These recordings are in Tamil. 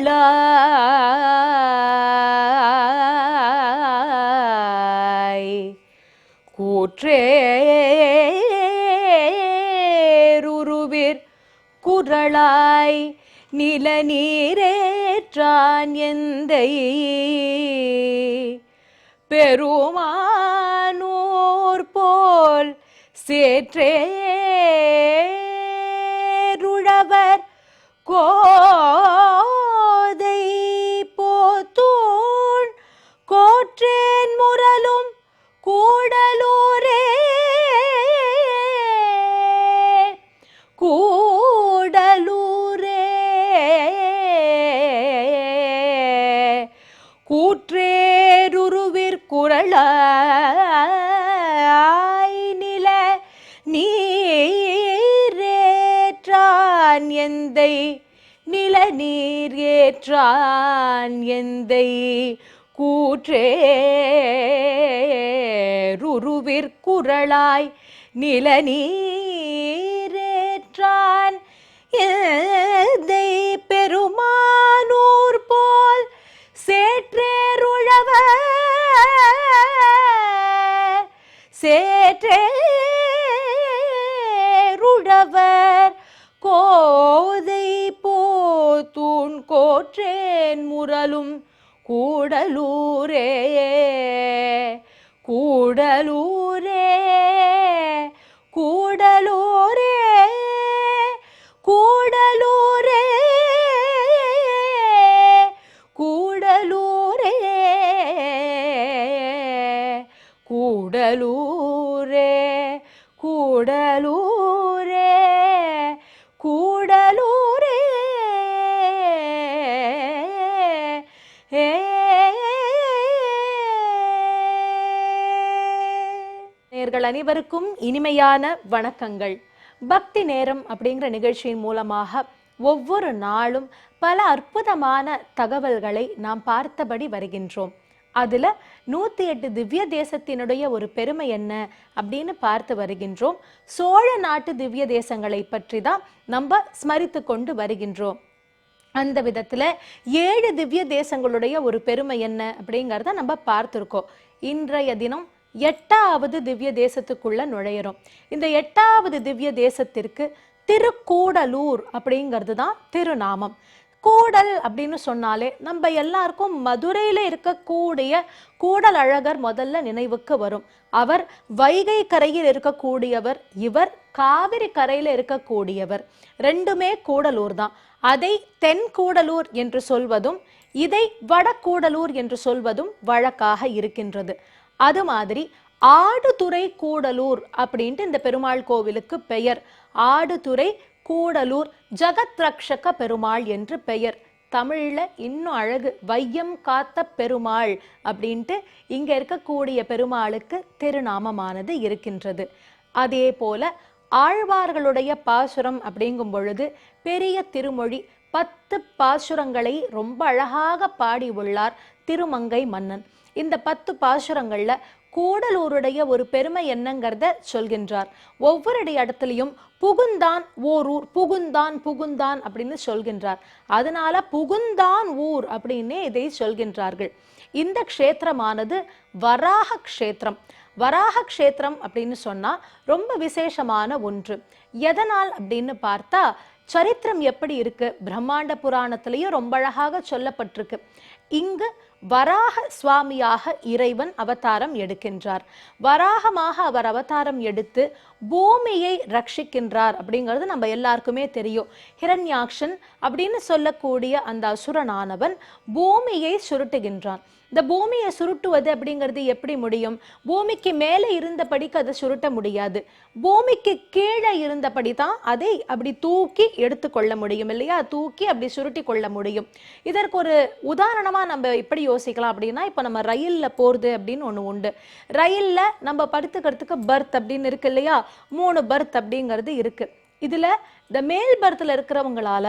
love. நில நீரேற்றான் பெருமானூர் போல் சேற்றேருழவ சேற்றேருழவர் கோதை போத்தூண் கோற்றேன் முரலும் கூடலூரே கூடலூர் கூடலூரே. நேர்கள் அனைவருக்கும் இனிமையான வணக்கங்கள். பக்தி நேரம் அப்படிங்கிற நிகழ்ச்சியின் மூலமாக ஒவ்வொரு நாளும் பல அற்புதமான தகவல்களை நாம் பார்த்தபடி வருகின்றோம். அதில் நூற்றி எட்டு திவ்ய தேசத்தினுடைய ஒரு பெருமை என்ன அப்படின்னு பார்த்து வருகின்றோம். சோழ நாட்டு திவ்ய தேசங்களை பற்றி தான் நம்ம ஸ்மரித்து கொண்டு வருகின்றோம். அந்த விதத்தில் ஏழு திவ்ய தேசங்களுடைய ஒரு பெருமை என்ன அப்படிங்கிறத நம்ம பார்த்துருக்கோம். இன்றைய தினம் எட்டாவது திவ்ய தேசத்துக்குள்ள நுழையிறோம். இந்த எட்டாவது திவ்ய தேசத்திற்கு திருக்கூடலூர் அப்படிங்கிறது தான் திருநாமம். கூடல் அப்படின்னு சொன்னாலே நம்ம எல்லாருக்கும் மதுரையில் இருக்கக்கூடிய கூடல் அழகர் முதல்ல நினைவுக்கு வரும். அவர் வைகை கரையில் இருக்கக்கூடியவர் இவர் காவிரி கரையில் இருக்கக்கூடியவர். ரெண்டுமே கூடலூர் தான். அதை தென் கூடலூர் என்று சொல்வதும் இதை வடக்கூடலூர் என்று சொல்வதும் வழக்காக இருக்கின்றது. அது மாதிரி ஆடுதுறை கூடலூர் அப்படின்ட்டு இந்த பெருமாள் கோவிலுக்கு பெயர். ஆடுதுறை கூடலூர் ஜகத்ரக்ஷக பெருமாள் என்று பெயர். தமிழ்ல இன்னும் அழகு வையம் காத்த பெருமாள் அப்படின்ட்டு இங்க இருக்கக்கூடிய பெருமாளுக்கு திருநாமமானது இருக்கின்றது. அதே போல ஆழ்வார்களுடைய பாசுரம் அப்படிங்கும் பொழுது பெரிய திருமொழி பத்து பாசுரங்களை ரொம்ப அழகாக பாடி உள்ளார் திருமங்கை மன்னன். இந்த பத்து பாசுரங்கள்ல கூடலூருடைய ஒரு பெருமை என்னங்கிறத சொல்கின்றார். ஒவ்வொரு இடத்துலையும் புகுந்தான் ஓரூர் புகுந்தான் புகுந்தான் அப்படின்னு சொல்கின்றார். அதனால புகுந்தான் ஊர் அப்படின்னே இதை சொல்கின்றார்கள். இந்த க்ஷேத்திரமானது வராக க்ஷேத்திரம். வராக க்ஷேத்திரம் அப்படின்னு சொன்னா ரொம்ப விசேஷமான ஒன்று. எதனால் அப்படின்னு பார்த்தா சரித்திரம் எப்படி இருக்கு? பிரம்மாண்ட புராணத்திலையும் ரொம்ப அழகாக சொல்லப்பட்டிருக்கு. இங்கு வராக சுவாமியாக இறைவன் அவதாரம் எடுக்கின்றார். வராகமாக அவர் அவதாரம் எடுத்து பூமியை ரட்சிக்கின்றார் அப்படிங்கிறது நம்ம எல்லாருக்குமே தெரியும். ஹிரண்யாக்ஷன் அப்படின்னு சொல்லக்கூடிய அந்த அசுரனானவன் பூமியை சுருட்டுகின்றான். இந்த பூமியை சுருட்டுவது அப்படிங்கிறது எப்படி முடியும்? பூமிக்கு மேலே இருந்தபடிக்கு அதை சுருட்ட முடியாது. பூமிக்கு கீழே இருந்தபடி தான் அதை அப்படி தூக்கி எடுத்துக்கொள்ள முடியும் இல்லையா? தூக்கி அப்படி சுருட்டி கொள்ள முடியும். இதற்கு ஒரு உதாரணமாக முக்கியமாக நம்ம எப்படி யோசிக்கலாம் அப்படின்னா இப்போ நம்ம ரயில்ல போறது அப்படின்னு ஒண்ணு உண்டு. ரயில்ல நம்ம படுத்துக்கிறதுக்கு பர்த் அப்படின்னு இருக்கு இல்லையா? மூணு பர்த் அப்படிங்கிறது இருக்குது இதுல இந்த மேல் பர்த்தில் இருக்கிறவங்களால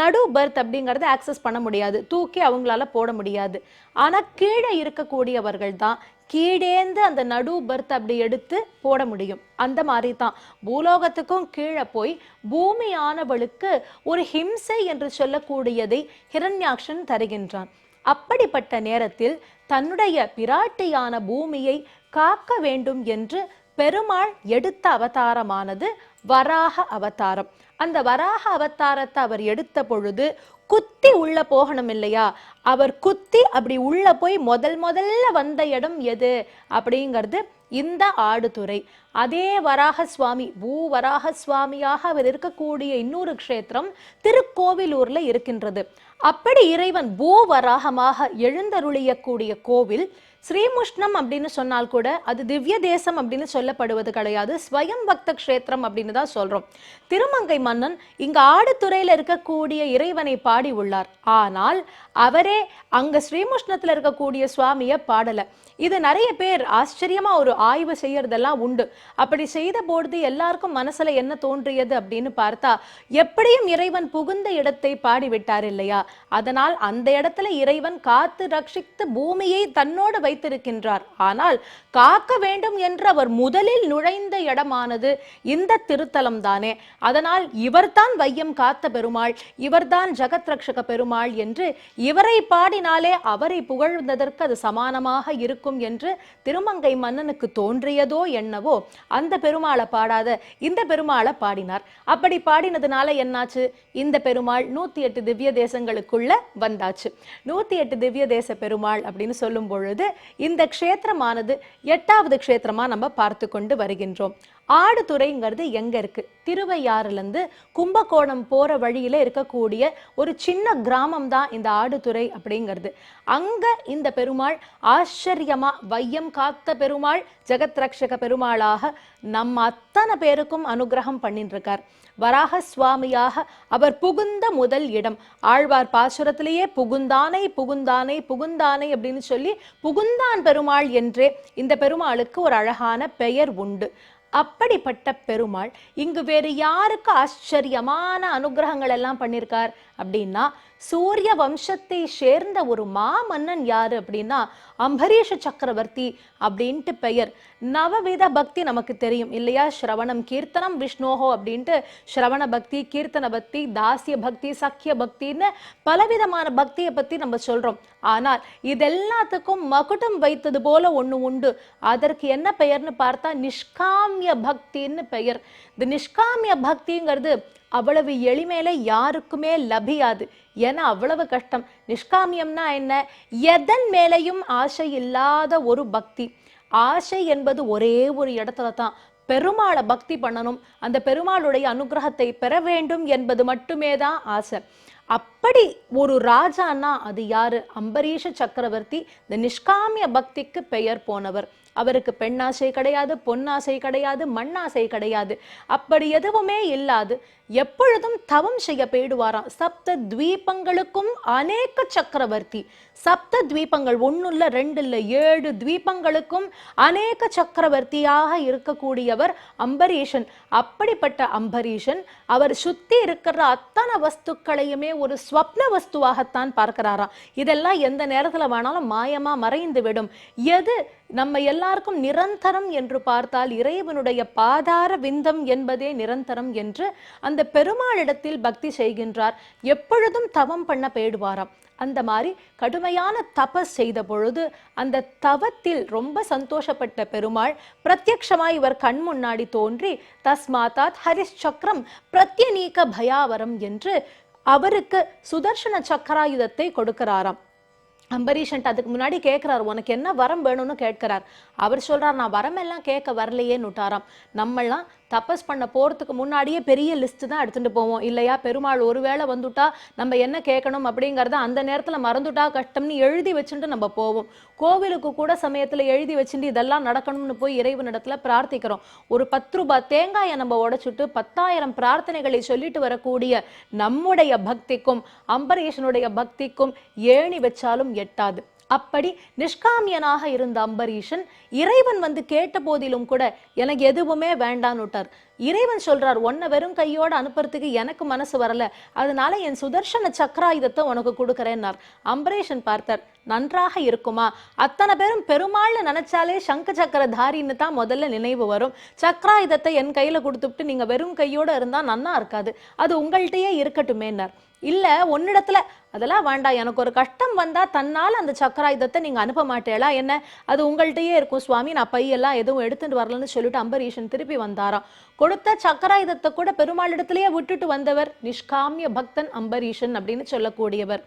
நடு பர்த் அப்படிங்கறத ஆக்சஸ் பண்ண முடியாது. தூக்கி அவங்களால போட முடியாது. ஆனா கீழே இருக்கக்கூடியவர்கள் தான் கீழேந்து அந்த நடு பர்த் அப்படி எடுத்து போட முடியும். அந்த மாதிரி தான். பூலோகத்துக்கும் கீழே போய் பூமியானவளுக்கு ஒரு ஹிம்சை என்று சொல்லக்கூடியதை ஹிரண்யாக்ஷன் தருகின்றான். அப்படிப்பட்ட நேரத்தில் தன்னுடைய பிராட்டியான பூமியை காக்க வேண்டும் என்று பெருமாள் எடுத்த அவதாரமானது வராக அவதாரம். அந்த வராக அவதாரத்தை அவர் எடுத்த பொழுது குத்தி உள்ள போகணும் இல்லையா? அவர் குத்தி அப்படி உள்ள போய் முதல் முதல்ல வந்த இடம் எது? அப்படிங்கிறது இந்த ஆடுதுறை. அதே வராக சுவாமி பூ வராக சுவாமியாக அவர் இருக்கக்கூடிய இன்னொரு க்ஷேத்திரம் திருக்கோவிலூர்ல இருக்கின்றது. அப்படி இறைவன் பூ வராகமாக எழுந்தருளியக்கூடிய கோவில் ஸ்ரீமுஷ்ணம் அப்படின்னு சொன்னால் கூட அது திவ்ய தேசம் அப்படின்னு சொல்லப்படுவது கிடையாது. ஸ்வயம் பக்த கஷேத்திரம் அப்படின்னு தான் சொல்றோம். திருமங்கை மன்னன் இங்க ஆடுதுறையில இருக்கக்கூடிய இறைவனை பாடி உள்ளார் ஆனால் அவரே அங்க ஸ்ரீமுஷ்ணத்துல இருக்கக்கூடிய சுவாமியை பாடல. இது நிறைய பேர் ஆச்சரியமா ஒரு ஆய்வு செய்யறதெல்லாம் உண்டு. அப்படி செய்த பொழுது எல்லாருக்கும் மனசுல என்ன தோன்றியது அப்படின்னு பார்த்தா எப்படியும் இறைவன் புகுந்த இடத்தை பாடிவிட்டார் இல்லையா? அதனால் அந்த இடத்துல இறைவன் காத்து ரட்சித்து பூமியை தன்னோடு வைத்திருக்கின்றார். ஆனால் காக்க வேண்டும் என்று அவர் முதலில் நுழைந்த இடமானது இந்த திருத்தலம் தானே அதனால் இவர்தான் வையம் காத்த பெருமாள் இவர்தான் ஜெகத் ரக்ஷக பெருமாள் என்று இவரை பாடினாலே அவரை புகழ்ந்ததற்கு அது சமானமாக இருக்கும். என்று திருமங்கை மன்னனுக்கு தோன்றியதோ என்னவோ அந்த பெருமாளை பாடாத இந்த பெருமாளை பாடினார். அப்படி பாடினதுனால என்னாச்சு? இந்த பெருமாள் நூத்தி எட்டு திவ்ய தேசங்களுக்குள்ள வந்தாச்சு. நூத்தி எட்டு திவ்ய தேச பெருமாள் அப்படின்னு சொல்லும் பொழுது இந்த க்ஷேத்திரமானது எட்டாவது க்ஷேத்திரமா நம்ம பார்த்து கொண்டு வருகின்றோம். ஆடுதுறைங்கிறது எங்க இருக்கு? திருவையாறுலேருந்து கும்பகோணம் போற வழியில இருக்கக்கூடிய ஒரு சின்ன கிராமம் தான் இந்த ஆடுதுறை அப்படிங்கிறது. அங்க இந்த பெருமாள் ஆச்சரியமா வையம் காத்த பெருமாள் ஜெகத் ரக்ஷக பெருமாளாக நம்ம அத்தனை பேருக்கும் அனுகிரகம் பண்ணிட்டு இருக்கார் வராக சுவாமியாக அவர் புகுந்த முதல் இடம். ஆழ்வார் பாசுரத்திலேயே புகுந்தானை புகுந்தானை புகுந்தானை அப்படின்னு சொல்லி புகுந்தான் பெருமாள் என்றே இந்த பெருமாளுக்கு ஒரு அழகான பெயர் உண்டு. அப்படிப்பட்ட பெருமாள் இங்கு வேறு யாருக்கு ஆச்சரியமான அனுகிரகங்கள் எல்லாம் பண்ணியிருக்கார் அப்படின்னா சூரிய வம்சத்தை சேர்ந்த ஒரு மாமன்னன் யாரு அப்படின்னா அம்பரீஷ சக்கரவர்த்தி அப்படின்ட்டு பெயர். நவவித பக்தி நமக்கு தெரியும் இல்லையா? ஸ்ரவணம் கீர்த்தனம் விஷ்ணோஹோ அப்படின்ட்டு ஸ்ரவண பக்தி கீர்த்தன பக்தி தாசிய பக்தி சக்கிய பக்தின்னு பலவிதமான பக்தியை பத்தி நம்ம சொல்றோம். ஆனால் இதெல்லாத்துக்கும் மகுடம் வைத்தது போல ஒன்று உண்டு. அதற்கு என்ன பெயர்னு பார்த்தா நிஷ்காமிய பக்தின்னு பெயர். இந்த நிஷ்காமிய பக்திங்கிறது அவ்வளவு எளிமையில யாருக்குமே லபியாது. ஏன்னா அவ்வளவு கஷ்டம். நிஷ்காமியம்னா என்ன? எதன் மேலையும் ஆசை இல்லாத ஒரு பக்தி. ஆசை என்பது ஒரே ஒரு இடத்துல தான். பெருமாளை பக்தி பண்ணணும். அந்த பெருமாளுடைய அனுகிரகத்தை பெற வேண்டும் என்பது மட்டுமே தான் ஆசை. அப் அப்படி ஒரு ராஜானா அது யாரு? அம்பரீஷ சக்கரவர்த்தி இந்த நிஷ்காமிய பக்திக்கு பெயர் போனவர். அவருக்கு பெண்ணாசை கிடையாது பொன்னாசை கிடையாது மண்ணாசை கிடையாது. அப்படி எதுவுமே இல்லாது எப்பொழுதும் தவம் செய்ய போயிடுவாராம் சப்த துவீபங்களுக்கும் அநேக சக்கரவர்த்தி. சப்த துவீபங்கள் ஒன்றும் இல்லை ரெண்டு இல்லை ஏழு துவீபங்களுக்கும் அநேக சக்கரவர்த்தியாக இருக்கக்கூடியவர் அம்பரீஷன். அப்படிப்பட்ட அம்பரீஷன் அவர் சுத்தி இருக்கிற அத்தனை வஸ்துக்களையுமே ஒரு ஸ்வப்ன வஸ்துவாகத்தான் பார்க்கிறாராம். இதெல்லாம் எந்த நேரத்தில் வேணாலும் மாயமா மறைந்து விடும். எது நம்ம எல்லாருக்கும் நிரந்தரம் என்று பார்த்தால் இறைவனுடைய பாதார விந்தம் என்பதே நிரந்தரம் என்று அந்த பெருமாளிடத்தில் பக்தி செய்கின்றார். எப்பொழுதும் தவம் பண்ண போயிடுவாராம் அந்த மாதிரி கடுமையான தபஸ் செய்த பொழுது அந்த தவத்தில் ரொம்ப சந்தோஷப்பட்ட பெருமாள் பிரத்யக்ஷமாய் இவர் கண் முன்னாடி தோன்றி தஸ்மாதாத் ஹரிஷ் சக்கரம் பிரத்யநீக பயாவரம் என்று அவருக்கு சுதர்சன சக்கராயுதத்தை கொடுக்கிறாராம். அம்பரீஷன்ட்டு அதுக்கு முன்னாடி கேட்குறாரு உனக்கு என்ன வரம் வேணும்னு கேட்கிறார். அவர் சொல்றார் நான் வரமெல்லாம் கேட்க வரலையேன்னு விட்டாராம் நம்மெல்லாம் தபஸ் பண்ண போகிறதுக்கு முன்னாடியே பெரிய லிஸ்ட்டு தான் எடுத்துகிட்டு போவோம். இல்லையா? பெருமாள் ஒருவேளை வந்துட்டா நம்ம என்ன கேட்கணும் அப்படிங்கிறத அந்த நேரத்தில் மறந்துட்டா கஷ்டம்னு எழுதி வச்சுட்டு நம்ம போவோம். கோவிலுக்கு கூட சமயத்தில் எழுதி வச்சுட்டு இதெல்லாம் நடக்கணும்னு போய் இறைவனிடத்துல பிரார்த்திக்கிறோம். ஒரு பத்து ரூபாய் தேங்காயை நம்ம உடைச்சிட்டு பத்தாயிரம் பிரார்த்தனைகளை சொல்லிட்டு வரக்கூடிய நம்முடைய பக்திக்கும் அம்பரீஷனுடைய பக்திக்கும் ஏணி வச்சாலும் எட்டாது. அப்படி நிஷ்காமியனாக இருந்த அம்பரீஷன் இறைவன் வந்து கேட்ட போதிலும் கூட எனக்கு எதுவுமே வேண்டான்னுட்டார். இறைவன் சொல்றார் உன்னை வெறும் கையோட அனுப்புறதுக்கு எனக்கு மனசு வரல. அதனால என் சுதர்ஷன சக்கராயுதத்தை உனக்கு கொடுக்குறேன்னார். அம்பரீஷன் பார்த்தார் நன்றாக இருக்குமா? அத்தனை பேரும் பெருமாள்னு நினைச்சாலே சங்க சக்கர தாரின்னு தான் முதல்ல நினைவு வரும். சக்கராயுதத்தை என் கையில கொடுத்துட்டு நீங்க வெறும் கையோட இருந்தா நன்னா இருக்காது. அது உங்கள்கிட்டயே இருக்கட்டுமேன்னார். இல்லை ஒன்னிடத்துல அதெல்லாம் வேண்டாம். எனக்கு ஒரு கஷ்டம் வந்தால் தன்னால் அந்த சக்கராயுதத்தை நீங்கள் அனுப்ப மாட்டேளா என்ன? அது உங்கள்கிட்டயே இருக்கும் சுவாமி. நான் பையெல்லாம் எதுவும் எடுத்துட்டு வரலன்னு சொல்லிட்டு அம்பரீஷன் திருப்பி வந்தாராம். கொடுத்த சக்கராயுதத்தை கூட பெருமாளிடத்திலேயே விட்டுட்டு வந்தவர் நிஷ்காமிய பக்தன் அம்பரீஷன் அப்படின்னு சொல்லக்கூடியவர்.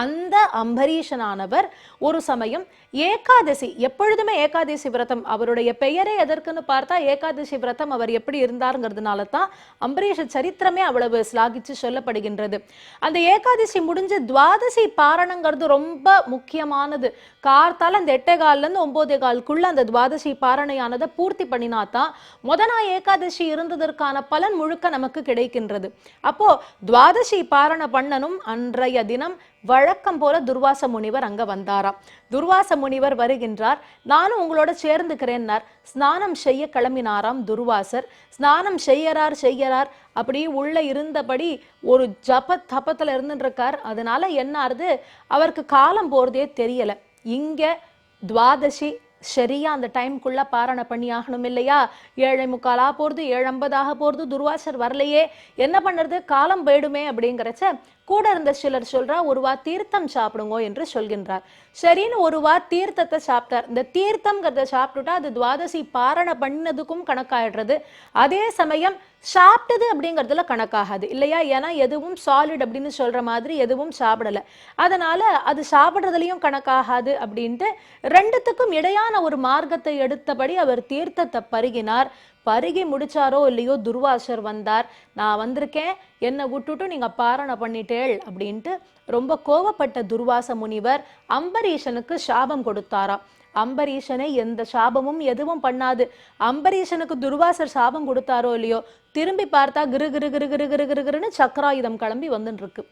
அந்த அம்பரீஷனானவர் ஒரு சமயம் ஏகாதசி எப்பொழுதுமே ஏகாதசி விரதம் அவருடைய பெயரே எதற்குன்னு பார்த்தா ஏகாதசி விரதம் அவர் எப்படி இருந்தாருங்கிறதுனால தான் அம்பரீஷ சரித்திரமே அவ்வளவு ஸ்லாகிச்சு சொல்லப்படுகின்றது. அந்த ஏகாதசி முடிஞ்சு துவாதசி பாரணங்கிறது ரொம்ப முக்கியமானது. கார்த்தால அந்த எட்டே கால்ல ஒம்போதே ஒன்பதே அந்த துவாதசி பாரணையானதை பூர்த்தி பண்ணினா தான் முத நாள் ஏகாதசி இருந்ததற்கான பலன் முழுக்க நமக்கு கிடைக்கின்றது. அப்போது துவாதசி பாரண பண்ணனும் அன்றைய தினம் வழக்கம் போல துர்வாச முனிவர் அங்க வந்தாராம். துர்வாச முனிவர் வருகின்றார். நானும் உங்களோட சேர்ந்துக்கிறேன்னார். ஸ்நானம் செய்ய கிளம்பினாராம் துர்வாசர். ஸ்நானம் செய்யறார் செய்யறார். அப்படி உள்ள இருந்தபடி ஒரு ஜப தபத்துல இருந்துருக்கார் அதனால என்ன ஆறுது? அவருக்கு காலம் போறதே தெரியல. இங்க துவாதசி சரியா அந்த டைம்குள்ள பாரண பண்ணி ஆகணும் இல்லையா? ஏழை முக்காலாக போகிறது ஏழு ஐம்பதாக துர்வாசர் வரலையே. என்ன பண்ணுறது? காலம் போயிடுமே அப்படிங்கிறச்ச கூட இருந்த சிலர் சொல்றா ஒரு வா தீர்த்தம் சாப்பிடுங்க என்று சொல்கின்றார். சரின்னு ஒரு வா தீர்த்தத்தை சாப்பிட்டார். இந்த தீர்த்தம்ங்கிறத சாப்பிட்டுட்டா அது துவாதசி பாரண பண்ணதுக்கும் கணக்காயிடுறது. அதே சமயம் சாப்பிட்டது அப்படிங்கிறதுல கணக்காகாது. இல்லையா? ஏன்னா எதுவும் சாலிட் அப்படின்னு சொல்ற மாதிரி எதுவும் சாப்பிடல. அதனால அது சாப்பிட்றதுலையும் கணக்காகாது அப்படின்ட்டு ரெண்டுத்துக்கும் இடையான ஒரு மார்க்கத்தை எடுத்தபடி அவர் தீர்த்தத்தை பருகினார். பருகி முடிச்சாரோ இல்லையோ துர்வாசர் வந்தார். நான் வந்திருக்கேன். என்னை விட்டுட்டு நீங்கள் பாரணை பண்ணிட்டேள் அப்படின்ட்டு ரொம்ப கோவப்பட்ட துர்வாச முனிவர் அம்பரீஷனுக்கு சாபம் கொடுத்தாராம். அம்பரீஷனை எந்த சாபமும் எதுவும் பண்ணாது. அம்பரீஷனுக்கு துர்வாசர் சாபம் கொடுத்தாரோ இல்லையோ திரும்பி பார்த்தா கிரு கிரு கிரு கிரு கிரு கிரு கிருன்னு சக்கராயுதம் கிளம்பி வந்துட்டு இருக்கு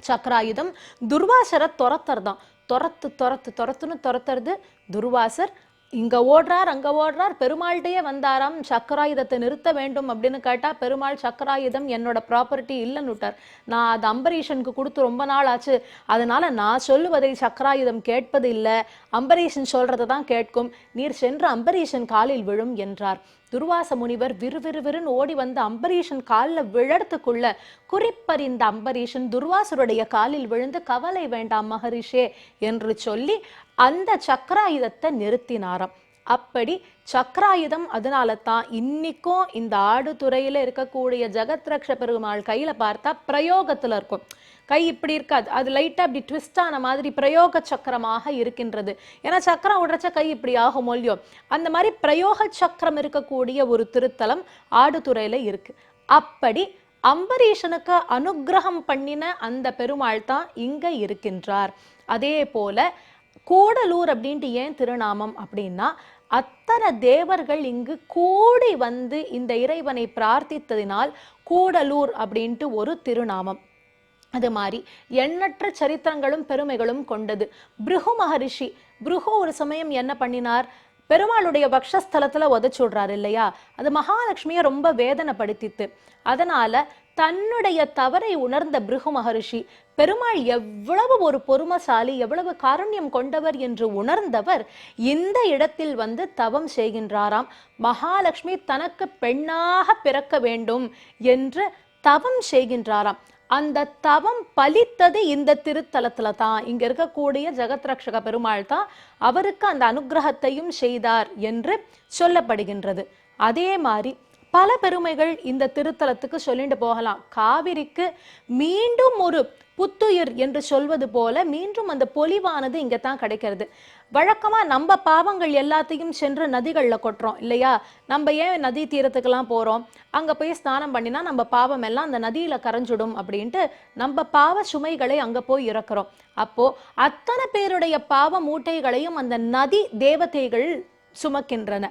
சக்கராயுதம் துர்வாசரை துரத்துறதான் துரத்து துரத்து துரத்துன்னு துரத்துறது துர்வாசர் இங்க ஓடுறார் அங்க ஓடுறார் பெருமாள்கிட்டயே வந்தாராம் சக்கராயுதத்தை நிறுத்த வேண்டும் அப்படின்னு கேட்டா பெருமாள் சக்கராயுதம் என்னோட ப்ராப்பர்ட்டி இல்லைன்னு விட்டார். நான் அது அம்பரீஷனுக்கு கொடுத்து ரொம்ப நாள் ஆச்சு. அதனால நான் சொல்லுவதை சக்கராயுதம் கேட்பது இல்லை. அம்பரீஷன் சொல்றதை தான் கேட்கும். நீர் சென்று அம்பரீஷன் காலில் விழும் என்றார். துர்வாச முனிவர் விறுவிறுவிறுன்னு ஓடி வந்து அம்பரீஷன் காலில் விழறதுக்குள்ள குறிப்பறிந்த அம்பரீஷன் துர்வாசருடைய காலில் விழுந்து கவலை வேண்டாம் மகரிஷே என்று சொல்லி அந்த சக்கராயுதத்தை நிறுத்தினாராம். அப்படி சக்கராயுதம் அதனால தான் இன்னைக்கும் இந்த ஆடுதுறையில இருக்கக்கூடிய ஜெகத்ரக்ஷ பெருமாள் கையில் பார்த்தா பிரயோகத்தில் இருக்கும். கை இப்படி இருக்காது. அது லைட்டாக அப்படி ட்விஸ்ட் ஆன மாதிரி பிரயோக சக்கரமாக இருக்கின்றது. ஏன்னா சக்கரம் உடைச்ச கை இப்படி ஆகும் இல்லையோ? அந்த மாதிரி பிரயோக சக்கரம் இருக்கக்கூடிய ஒரு திருத்தலம் ஆடுதுறையில் இருக்குது அப்படி அம்பரீஷனுக்கு அனுக்கிரகம் பண்ணின அந்த பெருமாள் தான் இங்கே இருக்கின்றார். அதே போல கூடலூர் அப்படின்ட்டு ஏன் திருநாமம் அப்படின்னா அத்தனை தேவர்கள் இங்கு கூடி வந்து இந்த இறைவனை பிரார்த்தித்ததினால் கூடலூர் அப்படின்ட்டு ஒரு திருநாமம். அது மாதிரி எண்ணற்ற சரித்திரங்களும் பெருமைகளும் கொண்டது. பிருகு மகரிஷி பிருகு ஒரு சமயம் என்ன பண்ணினார்? பெருமாளுடைய பக்ஷஸ்தலத்துல உதச்சு விடுறாரு இல்லையா? அது மகாலட்சுமியை ரொம்ப வேதனைப்படுத்தித்து. அதனால தன்னுடைய தவறை உணர்ந்த பிருகு மகரிஷி பெருமாள் எவ்வளவு ஒரு பொறுமசாலி எவ்வளவு காருண்யம் கொண்டவர் என்று உணர்ந்தவர் இந்த இடத்தில் வந்து தவம் செய்கின்றாராம். மகாலட்சுமி தனக்கு பெண்ணாக பிறக்க வேண்டும் என்று தவம் செய்கின்றாராம். அந்த தவம் பலித்தது இந்த திருத்தலத்துல தான். இங்க இருக்கக்கூடிய ஜெகத்ரக்ஷக பெருமாள் தான் அவருக்கு அந்த அனுக்கிரகத்தையும் செய்தார் என்று சொல்லப்படுகின்றது. அதே மாதிரி பல பெருமைகள் இந்த திருத்தலத்துக்கு சொல்லிட்டு போகலாம். காவிரிக்கு மீண்டும் ஒரு புத்துயிர் என்று சொல்வது போல மீண்டும் அந்த பொலிவானது இங்கே தான் கிடைக்கிறது. வழக்கமாக நம்ம பாவங்கள் எல்லாத்தையும் சென்று நதிகளில் கொட்டுறோம் இல்லையா? நம்ம ஏன் நதி தீரத்துக்கெல்லாம் போகிறோம் அங்கே போய் ஸ்நானம் பண்ணினா நம்ம பாவம் எல்லாம் அந்த நதியில் கரைஞ்சிடும் அப்படின்ட்டு நம்ம பாவ சுமைகளை அங்கே போய் இறக்குறோம். அப்போது அத்தனை பேருடைய பாவ மூட்டைகளையும் அந்த நதி தேவதைகள் சுமக்கின்றன.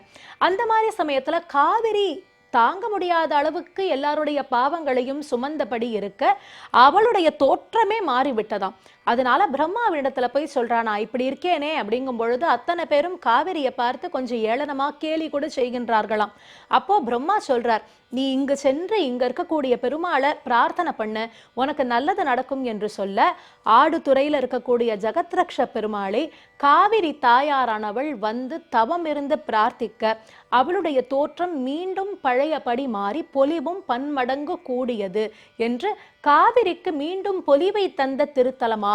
அந்த மாதிரி சமயத்தில் காவிரி தாங்க முடியாத அளவுக்கு எல்லாருடைய பாவங்களையும் சுமந்தபடி இருக்க அவளுடைய தோற்றமே மாறிவிட்டதாம். அதனால பிரம்மாவினிடத்தில் போய் சொல்றா நான் இப்படி இருக்கேனே அப்படிங்கும் பொழுது அத்தனை பேரும் காவிரியை பார்த்து கொஞ்சம் ஏளனமா கேலி கூட செய்கின்றார்களாம். அப்போ பிரம்மா சொல்றார் நீ இங்கு சென்று இங்க இருக்கக்கூடிய பெருமாளை பிரார்த்தனை பண்ண உனக்கு நல்லது நடக்கும் என்று சொல்ல ஆடுதுறையில் இருக்கக்கூடிய ஜெகத்ரக்ஷ பெருமாளை காவிரி தாயாரானவள் வந்து தவம் இருந்து பிரார்த்திக்க அவளுடைய தோற்றம் மீண்டும் பழையபடி மாறி பொலிவும் பன்மடங்கு கூடியது என்று காவிரிக்கு மீண்டும் பொலிவை தந்த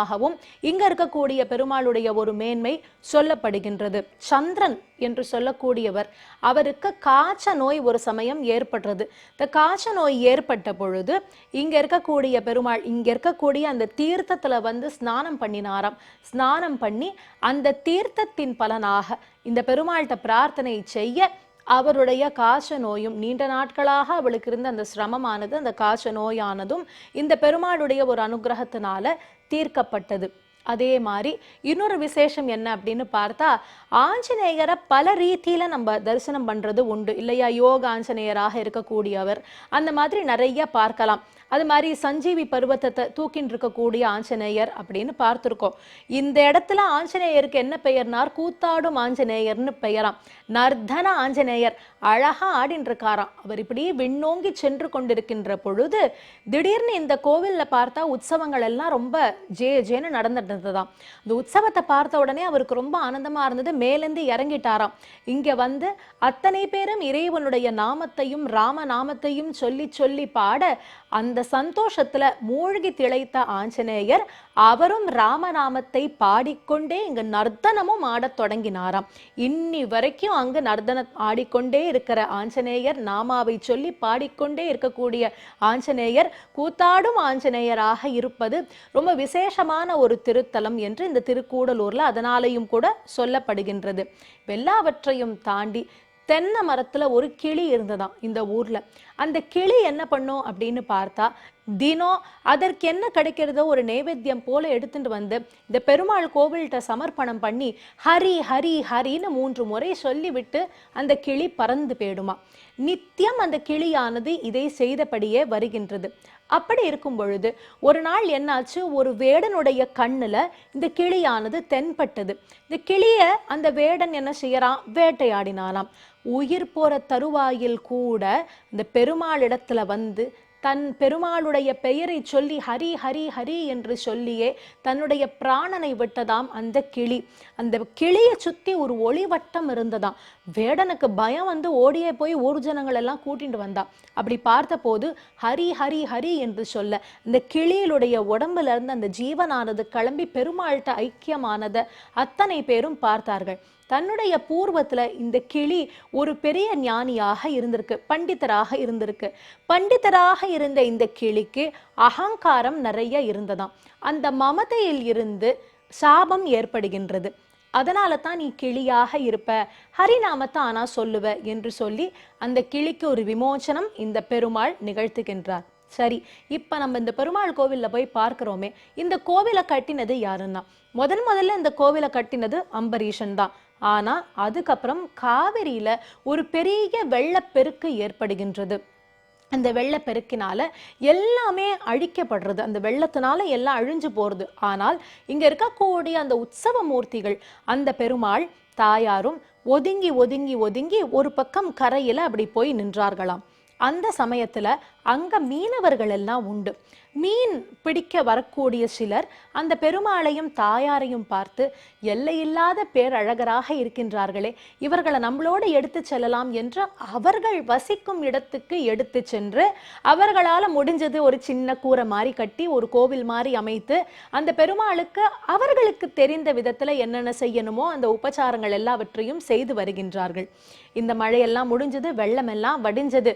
திருத்தலமாகவும் இங்க இருக்கக்கூடிய பெருமாளுடைய ஒரு மேன்மை சொல்லப்படுகின்றது. சந்திரன் என்று சொல்லக்கூடியவர் அவருக்கு காய்ச்ச நோய் ஒரு சமயம் ஏற்படுறது இந்த காய்ச்ச நோய் ஏற்பட்ட பொழுது இங்க இருக்கக்கூடிய பெருமாள் இங்க இருக்கக்கூடிய அந்த தீர்த்தத்துல வந்து ஸ்நானம் பண்ணினாராம். ஸ்நானம் பண்ணி அந்த தீர்த்தத்தின் பலனாக இந்த பெருமாள்கிட்ட பிரார்த்தனை செய்ய அவருடைய காச நோயும் நீண்ட நாட்களாக அவளுக்கு இருந்த அந்த சிரமமானது அந்த காச நோயானதும் இந்த பெருமாளுடைய ஒரு அனுகிரகத்தினால தீர்க்கப்பட்டது. அதே மாதிரி இன்னொரு விசேஷம் என்ன அப்படின்னு பார்த்தா ஆஞ்சநேயரை பல ரீதியில நம்ம தரிசனம் பண்றது உண்டு. இல்லையா? யோக ஆஞ்சநேயராக இருக்கக்கூடியவர். அந்த மாதிரி நிறைய பார்க்கலாம். அது மாதிரி சஞ்சீவி பருவத்தத்தை தூக்கின்னு இருக்கக்கூடிய ஆஞ்சநேயர் அப்படின்னு பார்த்துருக்கோம். இந்த இடத்துல ஆஞ்சநேயருக்கு என்ன பெயர்னார்? கூத்தாடும் ஆஞ்சநேயர்னு பெயராம். நர்தன ஆஞ்சநேயர் அழகா ஆடின்னு இருக்காராம் அவர் இப்படி விண்ணோங்கி சென்று கொண்டிருக்கின்ற பொழுது திடீர்னு இந்த கோவிலில் பார்த்தா உற்சவங்கள் எல்லாம் ரொம்ப ஜே ஜேன்னு நடந்துட்டு இருந்ததாம் இந்த உற்சவத்தை பார்த்த உடனே அவருக்கு ரொம்ப ஆனந்தமாக இருந்தது. மேலேந்து இறங்கிட்டாராம். இங்கே வந்து அத்தனை பேரும் இறைவனுடைய நாமத்தையும் ராம நாமத்தையும் சொல்லி சொல்லி பாட அந்த சந்தோஷத்துல மூழ்கி திளைத்த ஆஞ்சநேயர் அவரும் ராமநாமத்தை பாடிக்கொண்டே இங்கு நர்த்தனமும் ஆடத் தொடங்கினாராம். இன்னி வரைக்கும் அங்கு நர்த்தன ஆடிக்கொண்டே இருக்கிற ஆஞ்சநேயர் நாமாவை சொல்லி பாடிக்கொண்டே இருக்கக்கூடிய ஆஞ்சநேயர் கூத்தாடும் ஆஞ்சநேயராக இருப்பது ரொம்ப விசேஷமான ஒரு திருத்தலம் என்று இந்த திருக்கூடலூர்ல அதனாலையும் கூட சொல்லப்படுகின்றது. எல்லாவற்றையும் தாண்டி தென்னை மரத்தில் ஒரு கிளி இருந்ததாம் இந்த ஊர்ல. அந்த கிளி என்ன பண்ணும் அப்படின்னு பார்த்தா தினம் அதற்கு என்ன கிடைக்கிறதோ ஒரு நைவேத்தியம் போல எடுத்துட்டு வந்து இந்த பெருமாள் கோவில்கிட்ட சமர்ப்பணம் பண்ணி ஹரி ஹரி ஹரின்னு மூன்று முறை சொல்லிவிட்டு அந்த கிளி பறந்து போயிடுமா. நித்தியம் அந்த கிளியானது இதை செய்தபடியே வருகின்றது. அப்படி இருக்கும் பொழுது ஒரு நாள் என்னாச்சு? ஒரு வேடனுடைய கண்ணில் இந்த கிளியானது தென்பட்டது. இந்த கிளியை அந்த வேடன் என்ன செய்யறான்? வேட்டையாடினானாம். உயிர் போற தருவாயில் கூட இந்த பெருமாள் இடத்துல வந்து தன் பெருமாளுடைய பெயரை சொல்லி ஹரி ஹரி ஹரி என்று சொல்லியே தன்னுடைய பிராணனை விட்டதாம் அந்த கிளி. அந்த கிளியை சுற்றி ஒரு ஒளிவட்டம் இருந்ததாம். வேடனுக்கு பயம் வந்து ஓடியே போய் ஊர் ஜனங்கள் எல்லாம் கூட்டிட்டு வந்தா. அப்படி பார்த்தபோது ஹரி ஹரி ஹரி என்று சொல்ல இந்த கிளியிலுடைய உடம்புல இருந்து அந்த ஜீவனானது கிளம்பி பெருமாள்கிட்ட ஐக்கியமானதை அத்தனை பேரும் பார்த்தார்கள். தன்னுடைய பூர்வத்தில் இந்த கிளி ஒரு பெரிய ஞானியாக இருந்திருக்கு பண்டிதராக இருந்திருக்கு. பண்டிதராக இருந்த இந்த கிளிக்கு அகங்காரம் நிறைய இருந்ததாம். அந்த மமதையில் இருந்து சாபம் ஏற்படுகின்றது. அதனால தான் நீ கிளியாக இருப்ப ஹரிநாமத்தை ஆனா சொல்லுவ என்று சொல்லி அந்த கிளிக்கு ஒரு விமோச்சனம் இந்த பெருமாள் நிகழ்த்துகின்றார். சரி இப்போ நம்ம இந்த பெருமாள் கோவில்ல போய் பார்க்குறோமே இந்த கோவிலை கட்டினது யாருன்னா? முதன் முதல்ல இந்த கோவிலை கட்டினது அம்பரீஷன் தான். ஆனா அதுக்கப்புறம் காவிரியில ஒரு பெரிய வெள்ளப்பெருக்கு ஏற்படுகின்றது. அந்த வெள்ளப்பெருக்கினால எல்லாமே அழிக்கப்படுறது. அந்த வெள்ளத்தினால எல்லாம் அழிஞ்சு போறது. ஆனால் இங்க இருக்கக்கூடிய அந்த உற்சவ மூர்த்திகள் அந்த பெருமாள் தாயாரும் ஒதுங்கி ஒதுங்கி ஒதுங்கி ஒரு பக்கம் கரையில அப்படி போய் நின்றார்களாம். அந்த சமயத்துல அங்க மீனவர்கள் எல்லாம் உண்டு. மீன் பிடிக்க வரக்கூடிய சிலர் அந்த பெருமாளையும் தாயாரையும் பார்த்து எல்லையில்லாத பேரழகராக இருக்கின்றார்களே இவர்களை நம்மளோட எடுத்து செல்லலாம் என்று அவர்கள் வசிக்கும் இடத்துக்கு எடுத்து சென்று அவர்களால் முடிஞ்சது ஒரு சின்ன கூரை மாதிரி கட்டி ஒரு கோவில் மாதிரி அமைத்து அந்த பெருமாளுக்கு அவர்களுக்கு தெரிந்த விதத்தில் என்னென்ன செய்யணுமோ அந்த உபச்சாரங்கள் எல்லாவற்றையும் செய்து வருகின்றார்கள். இந்த மழையெல்லாம் முடிஞ்சது வெள்ளமெல்லாம் வடிஞ்சது.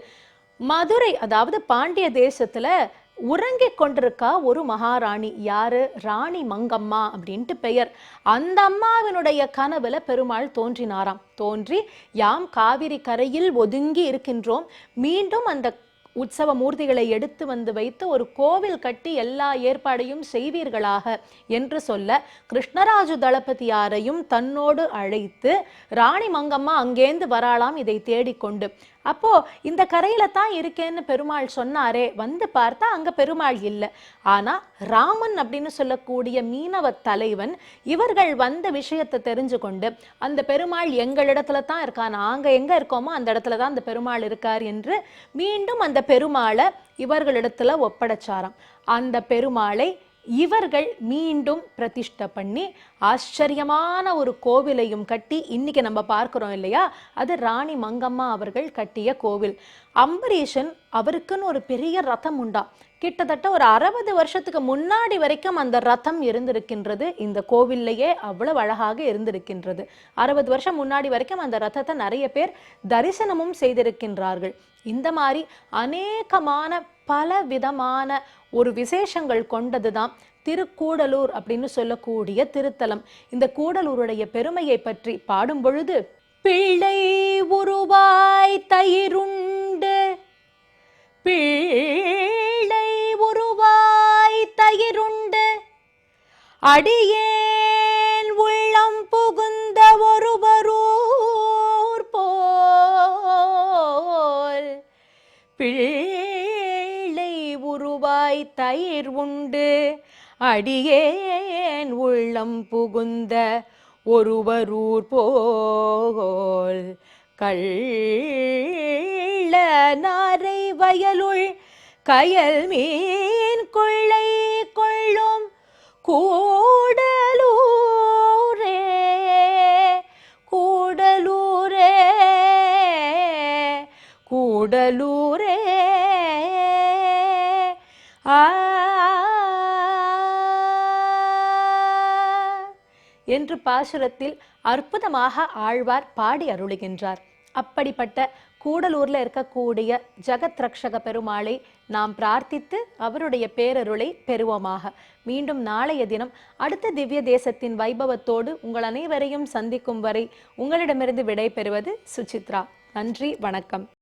மதுரை அதாவது பாண்டிய தேசத்தில் உறங்கிக் கொண்டிருக்கா ஒரு மகாராணி. யாரு? ராணி மங்கம்மா அப்படின்ட்டு பெயர். அந்த அம்மாவினுடைய கனவுல பெருமாள் தோன்றினாராம். தோன்றி யாம் காவிரி கரையில் ஒதுங்கி இருக்கின்றோம். மீண்டும் அந்த உற்சவ மூர்த்திகளை எடுத்து வந்து வைத்து ஒரு கோவில் கட்டி எல்லா ஏற்பாடையும் செய்வீர்களாக என்று சொல்ல கிருஷ்ணராஜு தளபதியாரையும் தன்னோடு அழைத்து ராணி மங்கம்மா அங்கேந்து வராளாம். இதை தேடிக்கொண்டு. அப்போ இந்த கரையில தான் இருக்கேன்னு பெருமாள் சொன்னாரே வந்து பார்த்தா அங்க பெருமாள் இல்லை. ஆனா ராமன் அப்படின்னு சொல்லக்கூடிய மீனவ தலைவன் இவர்கள் வந்த விஷயத்தை தெரிஞ்சு கொண்டு அந்த பெருமாள் எங்களிடத்துல தான் இருக்கா நாங்க எங்க இருக்கோமோ அந்த இடத்துல தான் அந்த பெருமாள் இருக்கார் என்று மீண்டும் அந்த பெருமாளை இவர்களிடத்துல ஒப்படைச்சாராம். அந்த பெருமாளை இவர்கள் மீண்டும் பிரதிஷ்ட பண்ணி ஆச்சரியமான ஒரு கோவிலையும் கட்டி இன்னைக்கு நம்ம பார்க்குறோம் இல்லையா? அது ராணி மங்கம்மா அவர்கள் கட்டிய கோவில். அம்பரீஷன் அவருக்குன்னு ஒரு பெரிய ரதம் உண்டா. கிட்டத்தட்ட ஒரு அறுபது வருஷத்துக்கு முன்னாடி வரைக்கும் அந்த ரதம் இருந்திருக்கின்றது. இந்த கோவில்லையே அவ்வளவு அழகாக இருந்திருக்கின்றது. அறுபது வருஷம் முன்னாடி வரைக்கும் அந்த ரதத்தை நிறைய பேர் தரிசனமும் செய்திருக்கின்றார்கள். இந்த மாதிரி அநேகமான பல விதமான ஒரு விசேஷங்கள் கொண்டதுதான். திருக்கூடலூர் அப்படின்னு சொல்லக்கூடிய திருத்தலம். இந்த கூடலூருடைய பெருமையை பற்றி பாடும் பொழுது பிள்ளை உருவாய் தயிருண்டு. பிள்ளை உருவாய் தயிருண்டு. அடியே தயிர் உண்டு. அடியேன் உள்ளம் புகுந்த ஒருவரூர் போல் கள்ள நாரை வயலுள் கயல் மீன் கொள்ள என்று பாசுரத்தில் அற்புதமாக ஆழ்வார் பாடி அருளுகின்றார். அப்படிப்பட்ட கூடலூர்ல இருக்கக்கூடிய ஜெகத் ரக்ஷக பெருமாளை நாம் பிரார்த்தித்து அவருடைய பேரருளை பெறுவோமாக. மீண்டும் நாளைய தினம் அடுத்த திவ்ய தேசத்தின் வைபவத்தோடு உங்கள் அனைவரையும் சந்திக்கும் வரை உங்களிடமிருந்து விடை பெறுவது சுசித்ரா. நன்றி வணக்கம்.